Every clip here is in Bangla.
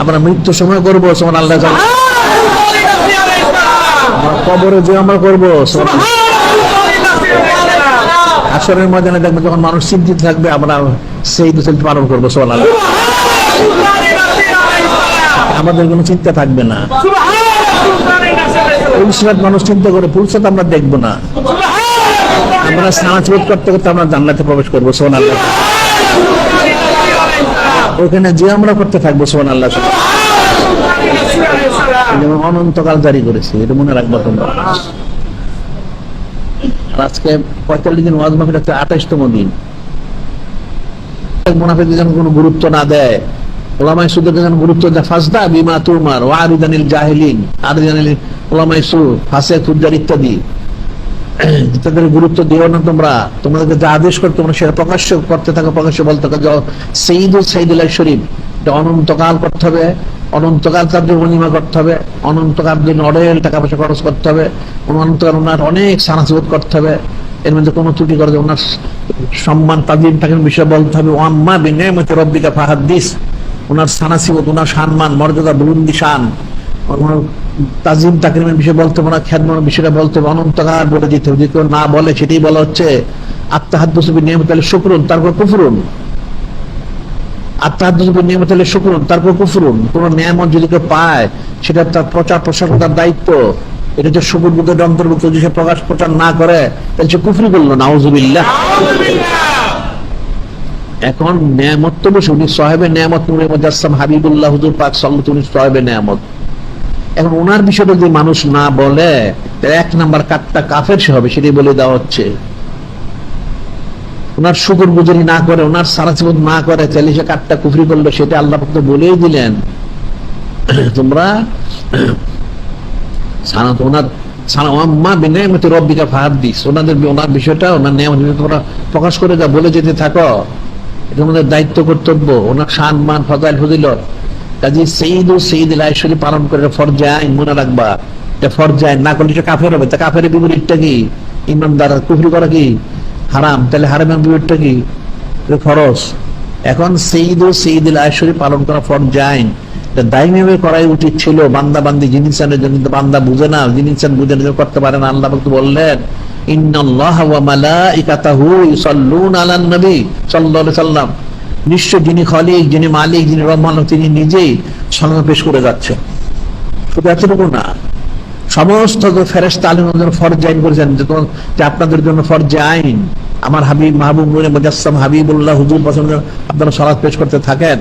আমরা মৃত্যু সময় করব সোমান আল্লাহ কবরে যে আমরা করব আসরের ময়দানে দেখব যখন মানুষ চিন্তিত থাকবে, আমরা সেই দোষের পালন করব সোমান আল্লাহ। আমাদের কোনো চিন্তা থাকবে না। পুলিশরাত মানুষ চিন্তা করে পুলিশরাত আমরা দেখব না। আমরা স্নানাচবোধ করতে করতে আমরা জান্নাতে প্রবেশ করব সোমান আল্লাহ। ওখানে যে আমরা করতে থাকব সোমান আল্লাহ অনন্তকাল জারি করেছে, এটা মনে রাখব তোমরা। আজকে পঁয়তাল্লিশ দিন ওয়াজ মাহফিল হচ্ছে আঠাশতম দিন। যেন কোনো গুরুত্ব না দেয়। ওলামাই যেন গুরুত্ব দেয় ফাসদা বিমা তুমার, ওয়ারিদানিল জাহিলিন, আরিদানিল ওলামাই সু ফাসে ফুজ্জার ইত্যাদি। তাদের গুরুত্ব দিও না তোমরা। তোমাদেরকে যা আদেশ করতে তোমরা সেটা প্রকাশ্য করতে থাকো, প্রকাশ্য বলতে থাকো। সেইদুল সাইদুল্লাহ শরীফ এটা অনন্তকাল করতে হবে, অনন্তকাল তার জন্য মহিমা করতে হবে, অনন্তকাল জন্য অডেল টাকা পয়সা খরচ করতে হবে, অনন্তকাল ওনার অনেক সানাসিবোধ করতে হবে। এর মধ্যে কোনো ত্রুটি করে ওনার সম্মান, তাজিম তাকে বিষয়ে বলতে হবে ওয়াম্মা বিনয়মতি রব্বিকা ফাহাদ্দিস। ওনার সানাসিবত, ওনার সম্মান, মর্যাদা, বুলন্দি শান। ওনার তাজিম তাকরিমের বিষয়ে বলতে হবে না বিষয়টা বলতে হবে, অনন্তকাল বলে দিতে হবে। কেউ না বলে সেটাই বলা হচ্ছে আত্মাহাদ্দুসবি নিয়মিত তাহলে শুক্রুন, তারপর কুফরুন। নিয়মিত তাহলে শুক্রুন, তারপর কুফরুন। নিয়ামত যদি কেউ পায়, সেটা তার প্রচার প্রসার করার দায়িত্ব। এটা শুকুর যদি সে প্রকাশ প্রচার না করে, তাহলে সে কুফরি করল এখন নিয়ামত তো বসে, উনি নুরে হাবিবুল্লাহ হুজুর পাক সাল্লাল্লাহু উনি সাহেবে নিয়ামত। এখন ওনার বিষয়টা যদি মানুষ না বলে এক নাম্বার কাঠটা কাফের সে হবে, সেটাই বলে দেওয়া হচ্ছে। ওনার শুকুর গুজারি না করে ওনার সারাসিবত না করে, তাহলে সে কাঠটা কুফরি করল, সেটা আল্লাহ তো বলেই দিলেন। তোমরা সানা ওনার প্রকাশ করে যা বলে যেতে থাকো। এটা দায়িত্ব, কর্তব্য। ওনার সম্মান ফজাইল, ফজিলত। কাজী সেইদ ও সেইদ লাইশ্বরী পালন করে ফরজে আইন, মনে রাখবা। এটা ফরজে আইন, না করলে কাফের হবে। তা কাফের বিপরীতটা কি? ইমানদার কুফরি করা কি? হারাম। তাহলে হারামের বিপরীতটা কি? ফরজ। এখন সেইদ ও সেইদ লাইশ্বরী পালন করা ফরজে আইন। দায়ীভাবে করাই উচিত ছিল। বান্দা বান্দি জিনিসানের জন্য বান্দা বুঝে না। জিনিসান বুঝে না করতে পারে না, আল্লাহ পাক তো বললেন, ইন্নাল্লাহ ওয়া মালাইকাতাহু ইউসাল্লুনা আলান নবী সাল্লাল্লাহু আলাইহি সাল্লাম নিশ্চয় যিনি খলিক, যিনি মালিক, যিনি রহমান, তিনি নিজেই সালাম পেশ করে যাচ্ছে শুধু এতটুকু না। সমস্ত ফেরেস্তা জন্য ফরজ আইন করেছেন, যে আপনাদের জন্য ফরজ আইন। আমার হাবিব মাহবুব নুরে মুজাসসাম হাবিবুল্লাহ হুজুর পছন্দ আপনারা সালাত পেশ করতে থাকেন।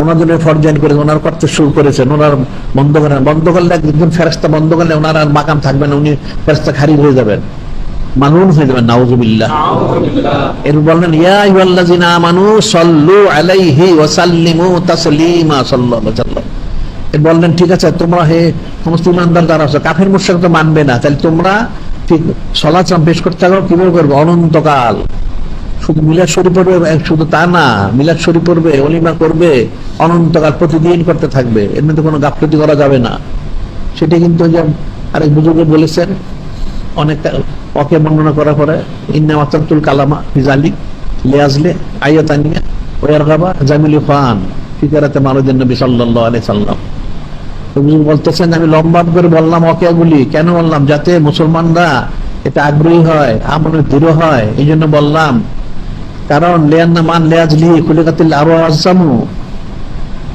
ওনাদের ফরজ আইন করেছেন, ওনার করতে শুরু করেছেন, ওনার বন্ধ করেন। বন্ধ করলে একজন ফেরেস্তা বন্ধ করলে ওনার আর মাকাম থাকবেন উনি ফেরেস্তা খারিজ হয়ে যাবেন। হয়ে যাবেন নাউজুবিল্লাহ। বললেন, ইয়া আমানু সাল্লু আলাইহি ওয়া সাল্লিমু তাসলিমা সাল্লাল্লাহু আলাইহি বললেন, ঠিক আছে, তোমরা হে সমস্ত ইমানদার যারা আছে, কাফের মুশরিক তো মানবে না, তাহলে তোমরা ঠিক পেশ করতে থাকো কীভাবে করবে? অনন্তকাল। শুধু মিলাদ শরীফ পড়বে, শুধু তা না, মিলাদ শরীফ পড়বে, অলিমা করবে অনন্তকাল প্রতিদিন করতে থাকবে। এর মধ্যে কোনো গাফলতি করা যাবে না। সেটা কিন্তু আরেক বুজুর্গ বলেছেন অনেক ওকে বর্ণনা করার পরে, ইন্না ওয়াতাতুল কালামা ফিজালি লিয়াজলে আয়াতানিয়া ওয়ার গাবা জামিলি খান ফিকারাতে মারুদিন নবী সাল্লাল্লাহু আলাইহি সাল্লাম। হুজুর বলতেছেন, আমি লম্বা করে বললাম ওকে গুলি কেন বললাম? যাতে মুসলমানরা এটা আগ্রহী হয়, আমলে দৃঢ় হয় এই জন্য বললাম। কারণ লেয়ান্না মান লেয়াজলি কুলিকাতিল আরও আজামু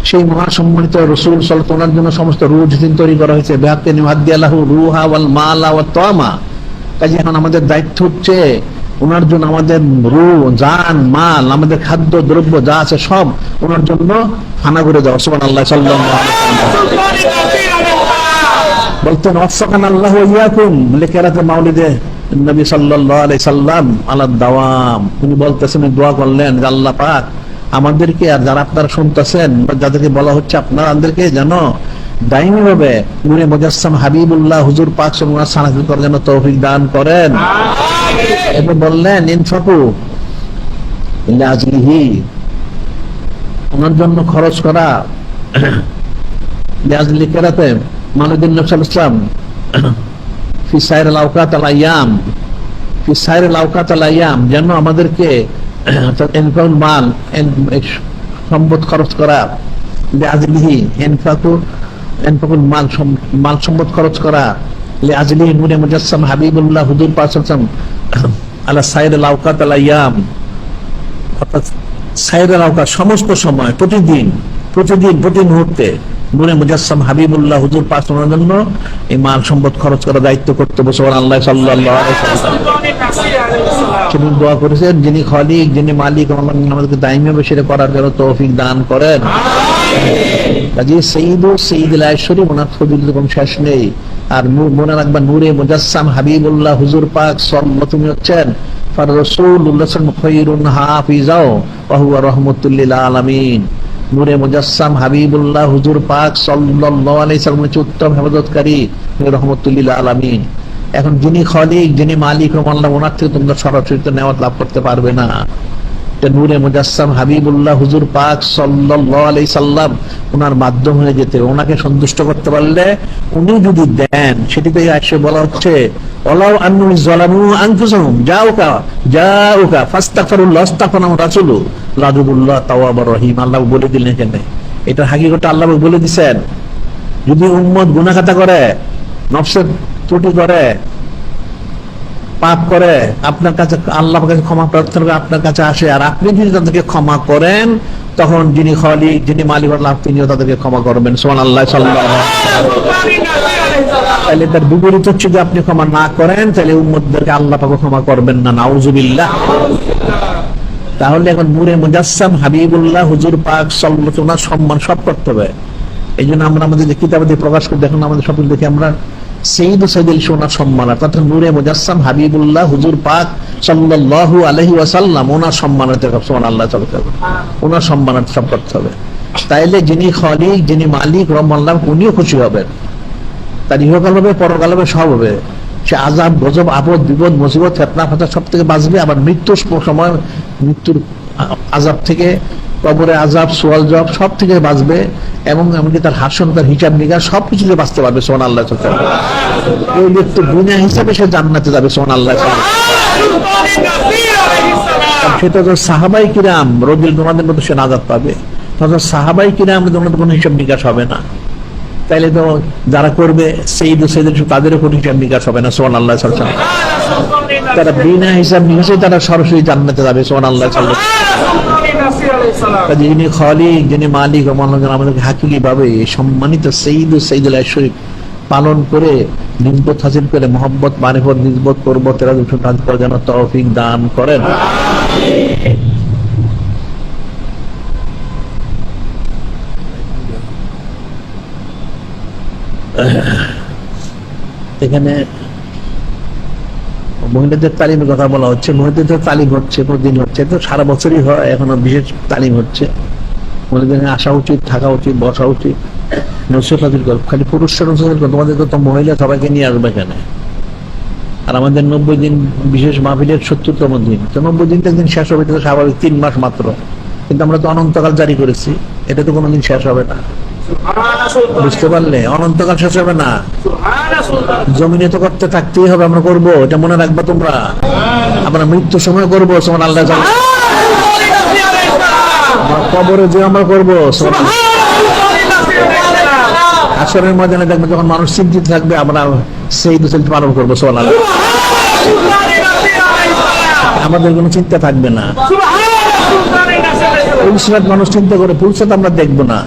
সেই মহাসম্মানিত রসুল সাল্লাল্লাহু ওনার জন্য সমস্ত রুহ তৈরি করা হয়েছে বেহাতে নিহাদ্দি আল্লাহু রুহা ওয়াল মালা ওয়াত তামা। কাজে এখন আমাদের দায়িত্ব হচ্ছে ওনার জন্য আমাদের রু জান, মাল, আমাদের খাদ্য, দ্রব্য যা আছে সব ওনার জন্য ফানা করে দেওয়া। সাল্লাল্লাহু আলাইহি বলতেন ওয়াফাকান আল্লাহ ইয়াকুম লেকেরাতে মাউলিদে নবী সাল্লাল্লাহু আলাইহি সাল্লাম আলা দাওয়াম উনি বলতেছেন দোয়া করলেন যে আল্লাহ পাক আমাদেরকে আর যারা আপনারা শুনতেছেন যাদেরকে বলা হচ্ছে আপনাদেরকে যেন দাইনি ভাবে নূরে মুজাসসাম হাবিবুল্লাহ হুজুর পাক সাল্লাল্লাহু আলাইহি সাল্লাম যেন তৌফিক দান করেন। বললেন ইনফাকু ওনার জন্য খরচ করা লিয়াজলি কেরাতে মানুদ্দিন নবী সাল্লাল্লাহু ফি সাইর আল-আওকাত আল-আইয়াম ফি সাইর আল-আওকাত আল-আইয়াম যেন আমাদেরকে মাল সম্পদ খরচ করা ইনফাকু মাল সম্পদ খরচ করা। সমস্ত সময়, প্রতিদিন প্রতিদিন, প্রতি মুহূর্তে হাবিবুল্লাহ হুজুর জন্য এই মাল সম্পদ খরচ করার দায়িত্ব করতে বসে আল্লাহ দোয়া করেছেন, যিনি খালিক, যিনি মালিক আমাদেরকে দায়মি হবে, সেটা করার জন্য তৌফিক দান করেন। কাজে লাইশ্বরী ওনার ফজিল কোনো শেষ নেই। আর নূর- মুজাসসাম হাবিবুল্লাহ হুজুর পাক নূরে মুজাসসাম হাবিবুল্লাহ হুজুর পাক সাল্লাল্লাহু আলাইহি সাল্লাম হেফাজতকারী আলামিন। এখন যিনি খলিক, যিনি মালিক রহমাল্লাহ ওনার থেকে তোমরা সরাসরি নেওয়াত লাভ করতে পারবে না। এটা নূরে মুজাসসাম হাবিবুল্লাহ হুজুর পাক সাল্লাল্লাহু সাল্লাম ওনার মাধ্যম হয়ে যেতে। ওনাকে সন্তুষ্ট করতে পারলে উনি যদি দেন, সেটিতে আসে বলা হচ্ছে এটা আল্লাহ বলে যদি উম্মত গুনাহ খাতা করে, নফসের ত্রুটি করে পাপ করে, আপনার কাছে আল্লাহর কাছে ক্ষমা প্রার্থনা করে আপনার কাছে আসে। আর আপনি যদি তাদেরকে ক্ষমা করেন, তখন যিনি খলিক যিনি মালিক আল্লাহ তিনিও তাদেরকে ক্ষমা করবেন। সোমান আল্লাহ। তাহলে তার বিপরীত হচ্ছে যে আপনি ক্ষমা না করেন, তাহলে উম্মতদেরকে আল্লাহ পাকে ক্ষমা করবেন না। নাউজুবিল্লাহ। তাহলে এখন নূরে মুজাসসাম, হাবিবুল্লাহ, হুজুর পাক ওয়াসাল্লাম সম্মান সব করতে হবে। এই জন্য আমরা আমাদের যে কিতাবে প্রকাশ করি দেখুন আমাদের সব দেখি আমরা হবে। হবে। তাইলে যিনি খলিক, যিনি মালিক, রহমাল্লাহ, উনিও খুশি হবেন। তার ইহকাল হবে, পরকাল হবে, সব হবে। সে আজাব গজব, আপদ, বিপদ, মুসিবত, ফেতনা ফাতা সব থেকে বাঁচবে। আবার মৃত্যুর সময়, মৃত্যুর আজাব থেকে কবরে আজাব সোয়াল জব সব থেকে বাঁচবে এবং এমনকি তার হাসন, তার হিসাব নিকাশ সব কিছু বাঁচতে পারবে সোহান আল্লাহ ওই ব্যক্তি দুনিয়া হিসাবে সে জান্নাতে যাবে সোহান আল্লাহ সেটা তো সাহাবাই কিরাম রবিল তোমাদের মতো সে নাজাদ পাবে। তখন সাহাবাই কিরাম তোমাদের কোনো হিসাব নিকাশ হবে না। তাইলে তো যারা করবে সেই সেদের তাদেরও কোনো হিসাব নিকাশ হবে না সোহান আল্লাহ তারা বিনা হিসাব নিকাশে তারা সরাসরি জান্নাতে যাবে সোহান আল্লাহ যিনি খালিক যিনি মালিক ও আমাদেরকে হাকিকি ভাবে সম্মানিত সঈদ ও সঈদুল শরীফ পালন করে নিজবত হাসিল করে মোহাম্মত মারিফত, নিজবত করব তেরা দুশো কাজ করার জন্য তৌফিক দান করেন। এখানে মহিলাদের তালিমের কথা বলা হচ্ছে, মহিলাদের তালিম হচ্ছে প্রতিদিন হচ্ছে। তো সারা বছরই হয়, এখনও বিশেষ তালিম হচ্ছে। মহিলাদের আসা উচিত, থাকা উচিত, বসা উচিত। নসিহত হাজির কর খালি পুরুষরা নসিহত কর তোমাদের তো মহিলা সবাইকে নিয়ে আসবে এখানে। আর আমাদের নব্বই দিন বিশেষ মাহফিলের সত্তরতম দিন। তো নব্বই দিনটা দিন শেষ হবে তো স্বাভাবিক, তিন মাস মাত্র। কিন্তু আমরা তো অনন্তকাল জারি করেছি, এটা তো কোনোদিন শেষ হবে না। বুঝতে পারলে? অনন্তকাল শেষ হবে না। জমিনে তো করতে থাকতেই হবে আমরা করব এটা মনে রাখবা তোমরা। আমরা মৃত্যুর সময় করব সোমান আল্লাহ জানে। কবরে যে আমরা করব সোমান আসরের ময়দানে দেখবে যখন মানুষ চিন্তিত থাকবে আমরা সেই দোষেল পালন করব সোমান আল্লাহ আমাদের কোনো চিন্তা থাকবে না। পুলসরাত মানুষ চিন্তা করে পুলসরাত আমরা দেখব না।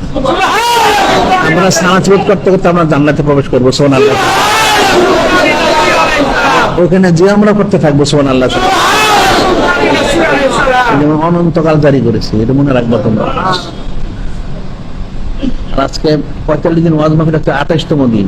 আমরা স্নানাচরণ করতে করতে আমরা জান্নাতে প্রবেশ করব সোহান আল্লাহ ওখানে যে আমরা করতে থাকব সোহান আল্লাহ অনন্তকাল জারি করেছি, এটা মনে রাখব তোমরা। আজকে পঁয়তাল্লিশ দিন ওয়াজ মাহফিল হচ্ছে আঠাশতম দিন।